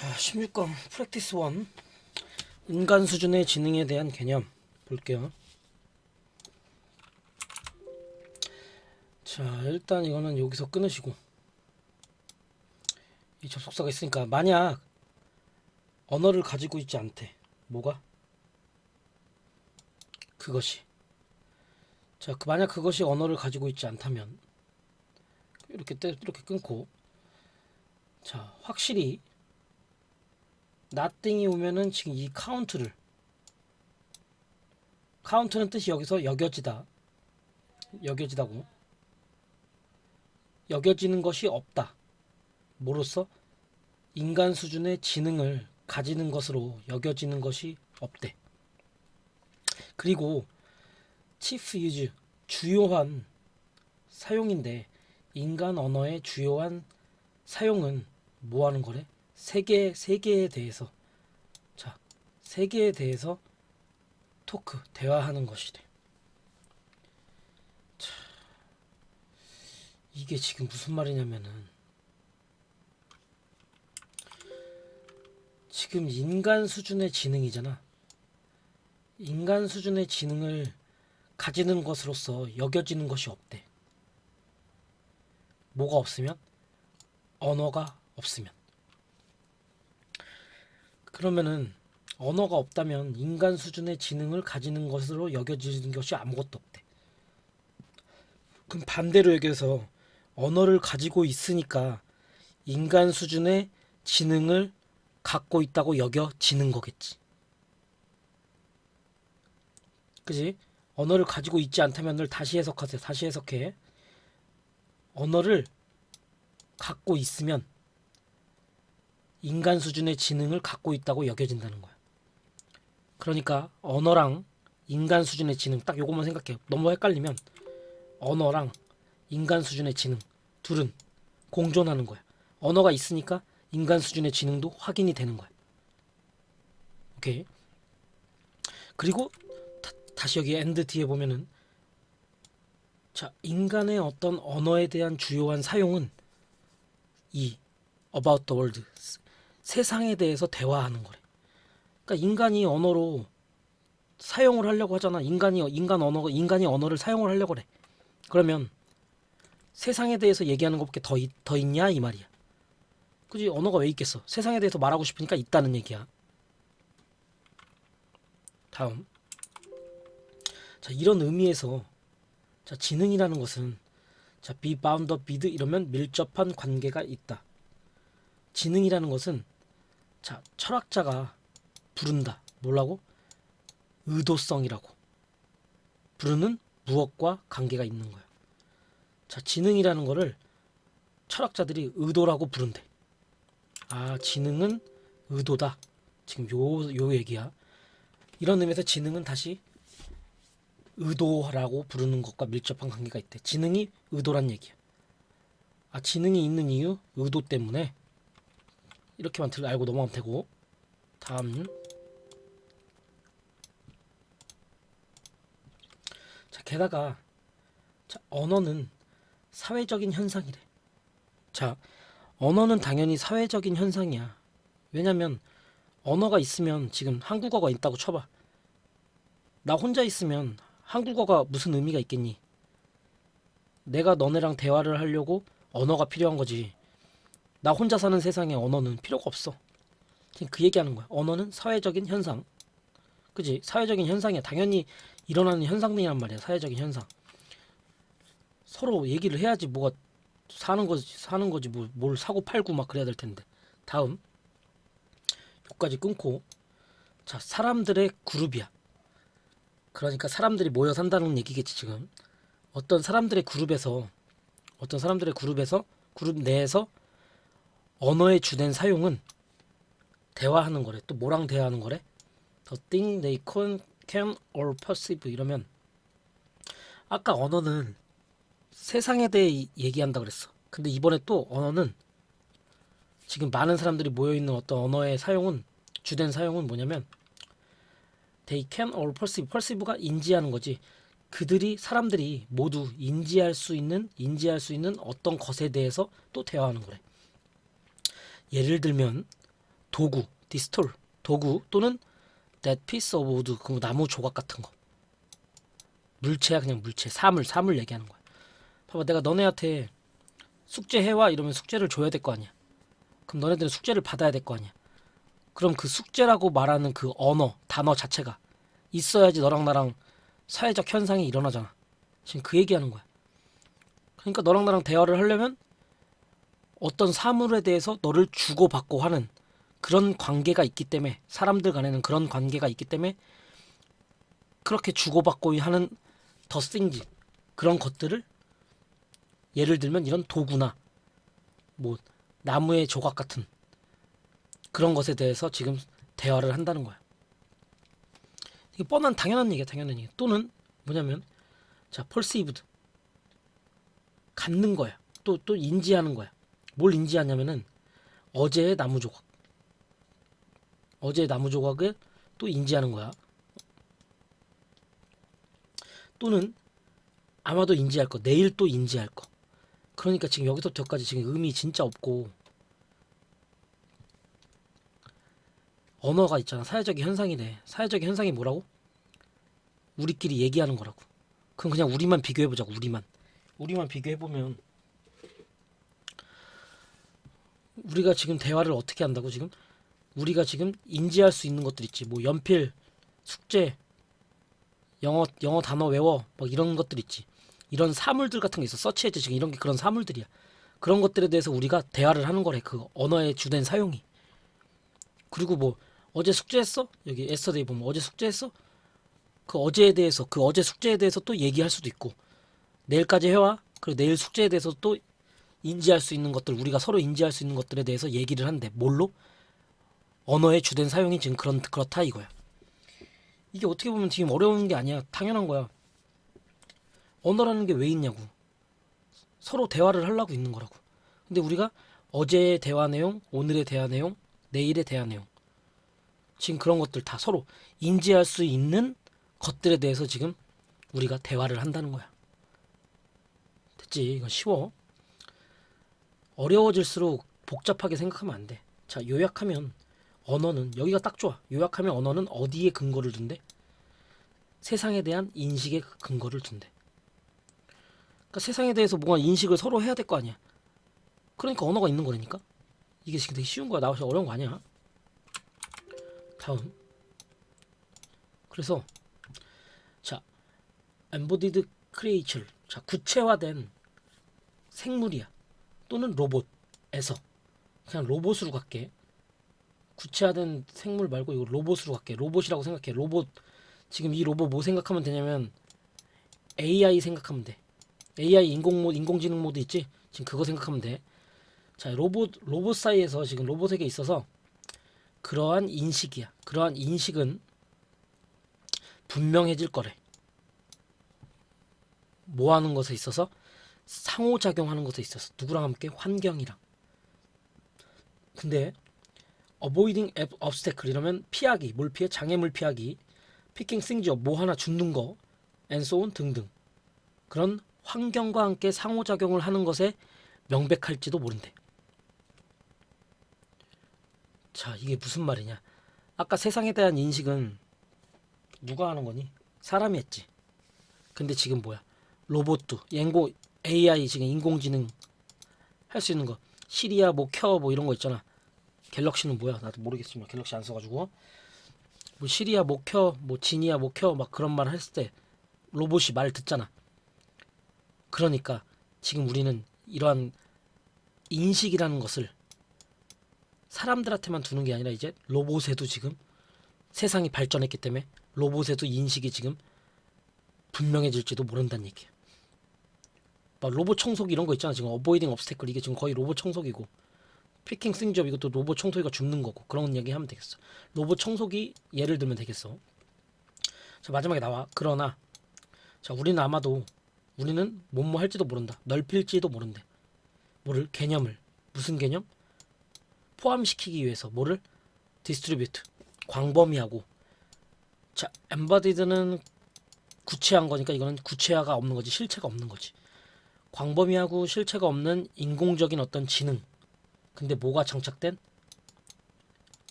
자, 16강 프랙티스 1 인간 수준의 지능에 대한 개념 볼게요. 자, 일단 이거는 여기서 끊으시고 이 접속사가 있으니까 만약 언어를 가지고 있지 않대. 뭐가? 그것이. 자, 그 만약 그것이 언어를 가지고 있지 않다면 이렇게 떼- 이렇게 끊고 자, 확실히 nothing이 오면은 지금 이 카운트를. 카운트는 뜻이 여기서 여겨지다. 여겨지다고. 여겨지는 것이 없다. 뭐로써? 인간 수준의 지능을 가지는 것으로 여겨지는 것이 없대. 그리고 chief use 주요한 사용인데 인간 언어의 주요한 사용은 뭐 하는 거래? 세계 세계에 대해서 자 세계에 대해서 토크 대화하는 것이래. 자, 이게 지금 무슨 말이냐면은 지금 인간 수준의 지능이잖아. 인간 수준의 지능을 가지는 것으로서 여겨지는 것이 없대. 뭐가 없으면 언어가 없으면. 그러면은 언어가 없다면 인간 수준의 지능을 가지는 것으로 여겨지는 것이 아무것도 없대. 그럼 반대로 얘기해서 언어를 가지고 있으니까 인간 수준의 지능을 갖고 있다고 여겨지는 거겠지. 그지? 언어를 가지고 있지 않다면을 다시 해석하세요. 다시 해석해. 언어를 갖고 있으면 인간 수준의 지능을 갖고 있다고 여겨진다는 거야. 그러니까 언어랑 인간 수준의 지능 딱 요것만 생각해. 너무 헷갈리면 언어랑 인간 수준의 지능 둘은 공존하는 거야. 언어가 있으니까 인간 수준의 지능도 확인이 되는 거야. 오케이. 그리고 다, 시 여기 엔드 뒤에 보면은 자 인간의 어떤 언어에 대한 주요한 사용은 이 about the world 세상에 대해서 대화하는 거래. 그러니까 인간이 언어로 사용을 하려고 하잖아. 인간이 인간 언어가 인간이 언어를 사용을 하려고 그래. 그러면 세상에 대해서 얘기하는 것밖에 더, 있- 더 있냐 이 말이야. 그지 언어가 왜 있겠어? 세상에 대해서 말하고 싶으니까 있다는 얘기야. 다음. 자 이런 의미에서 자 지능이라는 것은 자 be bound up with 이러면 밀접한 관계가 있다. 지능이라는 것은 자 철학자가 부른다. 뭐라고? 의도성이라고. 부르는 무엇과 관계가 있는 거야. 자 지능이라는 거를 철학자들이 의도라고 부른대. 아 지능은 의도다. 지금 요 요 얘기야. 이런 의미에서 지능은 다시 의도라고 부르는 것과 밀접한 관계가 있대. 지능이 의도란 얘기야. 아 지능이 있는 이유 의도 때문에 이렇게만 들 알고 넘어가면 되고. 다음. 자 게다가 자 언어는 사회적인 현상이래. 자 언어는 당연히 사회적인 현상이야. 왜냐면 언어가 있으면 지금 한국어가 있다고 쳐봐. 나 혼자 있으면 한국어가 무슨 의미가 있겠니? 내가 너네랑 대화를 하려고 언어가 필요한 거지 나 혼자 사는 세상에 언어는 필요가 없어. 지금 그 얘기하는 거야. 언어는 사회적인 현상. 그지? 사회적인 현상이야. 당연히 일어나는 현상들이란 말이야. 사회적인 현상. 서로 얘기를 해야지 뭐가 사는 거지, 사는 거지. 뭐, 뭘 사고 팔고 막 그래야 될 텐데. 다음. 여기까지 끊고. 자, 사람들의 그룹이야. 그러니까 사람들이 모여 산다는 얘기겠지, 지금. 어떤 사람들의 그룹에서, 어떤 사람들의 그룹에서, 그룹 내에서 언어의 주된 사용은 대화하는 거래. 또 뭐랑 대화하는 거래? The thing they can, can or perceive 이러면 아까 언어는 세상에 대해 이- 얘기한다 그랬어. 근데 이번에 또 언어는 지금 많은 사람들이 모여 있는 어떤 언어의 사용은 주된 사용은 뭐냐면 they can or perceive. perceive가 인지하는 거지. 그들이 사람들이 모두 인지할 수 있는 인지할 수 있는 어떤 것에 대해서 또 대화하는 거래. 예를 들면 도구, 디스톨, 도구 또는 that piece of wood, 그 나무 조각 같은 거. 물체야 그냥 물체, 사물, 사물 얘기하는 거야. 봐봐, 내가 너네한테 숙제 해와 이러면 숙제를 줘야 될 거 아니야. 그럼 너네들은 숙제를 받아야 될 거 아니야. 그럼 그 숙제라고 말하는 그 언어, 단어 자체가 있어야지 너랑 나랑 사회적 현상이 일어나잖아. 지금 그 얘기하는 거야. 그러니까 너랑 나랑 대화를 하려면 어떤 사물에 대해서 너를 주고받고 하는 그런 관계가 있기 때문에 사람들 간에는 그런 관계가 있기 때문에 그렇게 주고받고 하는 더 things 그런 것들을 예를 들면 이런 도구나 뭐 나무의 조각 같은 그런 것에 대해서 지금 대화를 한다는 거야. 이게 뻔한 당연한 얘기야, 당연한 얘기. 또는 뭐냐면 자, perceived 갖는 거야. 또 또 인지하는 거야. 뭘 인지하냐면은 어제의 나무 조각. 어제의 나무 조각을 또 인지하는 거야. 또는 아마도 인지할 거, 내일 또 인지할 거. 그러니까 지금 여기서부터까지 지금 의미 진짜 없고 언어가 있잖아. 사회적인 현상이래. 사회적인 현상이 뭐라고? 우리끼리 얘기하는 거라고. 그럼 그냥 우리만 비교해 보자고. 우리만. 우리만 비교해 보면 우리가 지금 대화를 어떻게 한다고 지금? 우리가 지금 인지할 수 있는 것들 있지. 뭐 연필, 숙제, 영어 영어 단어 외워. 뭐 이런 것들 있지. 이런 사물들 같은 게 있어. 서치해지 지금 이런 게 그런 사물들이야. 그런 것들에 대해서 우리가 대화를 하는 거래. 그 언어의 주된 사용이. 그리고 뭐 어제 숙제했어? 여기 에스터데이 보면 어제 숙제했어? 그 어제에 대해서 그 어제 숙제에 대해서 또 얘기할 수도 있고 내일까지 해와 그리고 내일 숙제에 대해서 또 인지할 수 있는 것들 우리가 서로 인지할 수 있는 것들에 대해서 얘기를 한대 뭘로? 언어의 주된 사용이 지금 그런 그렇다 이거야. 이게 어떻게 보면 지금 어려운 게 아니야. 당연한 거야. 언어라는 게 왜 있냐고. 서로 대화를 하려고 있는 거라고. 근데 우리가 어제의 대화 내용 오늘의 대화 내용 내일의 대화 내용. 지금 그런 것들 다 서로 인지할 수 있는 것들에 대해서 지금 우리가 대화를 한다는 거야. 됐지? 이건 쉬워. 어려워질수록 복잡하게 생각하면 안 돼. 자, 요약하면 언어는 여기가 딱 좋아. 요약하면 언어는 어디에 근거를 둔대? 세상에 대한 인식에 근거를 둔대. 그러니까 세상에 대해서 뭔가 인식을 서로 해야 될 거 아니야. 그러니까 언어가 있는 거라니까. 이게 지금 되게 쉬운 거야. 나와서 어려운 거 아니야. 다음. 그래서 자, embodied creature. 자, 구체화된 생물이야. 또는 로봇에서 그냥 로봇으로 갈게. 구체화된 생물 말고 이거 로봇으로 갈게. 로봇이라고 생각해. 로봇 지금 이 로봇 뭐 생각하면 되냐면 AI 생각하면 돼. AI 인공 모 인공지능 모드 있지? 지금 그거 생각하면 돼. 자, 로봇 로봇 사이에서 지금 로봇에게 있어서 그러한 인식이야. 그러한 인식은 분명해질 거래. 뭐 하는 것에 있어서 상호작용하는 것에 있어서 누구랑 함께 환경이랑. 근데 avoiding obstacle 이러면 피하기, 뭘 피해? 장애물 피하기, picking things up, 뭐 하나 줍는 거, and so on 등등. 그런 환경과 함께 상호작용을 하는 것에 명백할지도 모른대. 자, 이게 무슨 말이냐? 아까 세상에 대한 인식은 누가 하는 거니? 사람이 했지. 근데 지금 뭐야? 로봇도, 앵고 AI 지금 인공지능 할 수 있는 거. 시리아 뭐켜뭐 이런 거 있잖아. 갤럭시는 뭐야? 나도 모르겠지만 갤럭시 안 써가지고 뭐 시리아 뭐 켜, 뭐 지니아 뭐켜막 그런 말 했을 때 로봇이 말 듣잖아. 그러니까 지금 우리는 이러한 인식이라는 것을 사람들한테만 두는 게 아니라 이제 로봇에도 지금 세상이 발전했기 때문에 로봇에도 인식이 지금 분명해질지도 모른다는 얘기야. 막 로봇 청소기 이런 거 있잖아. 지금 어보이딩 업스테클 이게 지금 거의 로봇 청소기고 피킹 승접 이것도 로봇 청소기가 줍는 거고 그런 얘기 하면 되겠어. 로봇 청소기 예를 들면 되겠어. 자 마지막에 나와. 그러나 자 우리는 아마도 우리는 뭐뭐 할지도 모른다. 넓힐지도 모른대. 뭐를 개념을 무슨 개념? 포함시키기 위해서 뭐를 디스트리뷰트 광범위하고 자 엠버디드는 구체한 거니까 이거는 구체화가 없는 거지 실체가 없는 거지 광범위하고 실체가 없는 인공적인 어떤 지능 근데 뭐가 장착된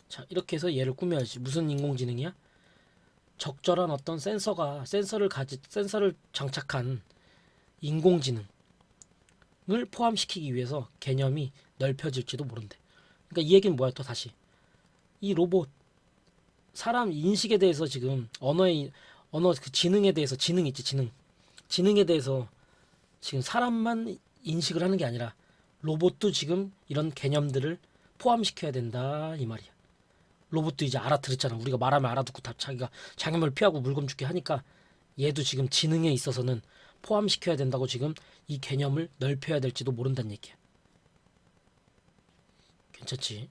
자, 이렇게 해서 얘를 꾸며야지. 무슨 인공지능이야? 적절한 어떤 센서가 센서를 가지 센서를 장착한 인공지능을 포함시키기 위해서 개념이 넓혀질지도 모른대. 그러니까 이 얘기는 뭐야 또 다시 이 로봇 사람 인식에 대해서 지금 언어의 언어 그 지능에 대해서 지능 있지 지능 지능에 대해서 지금 사람만 인식을 하는 게 아니라 로봇도 지금 이런 개념들을 포함시켜야 된다 이 말이야. 로봇도 이제 알아들었잖아. 우리가 말하면 알아듣고 다 자기가 장애물 피하고 물건 죽게 하니까 얘도 지금 지능에 있어서는 포함시켜야 된다고 지금 이 개념을 넓혀야 될지도 모른다는 얘기야. 괜찮지?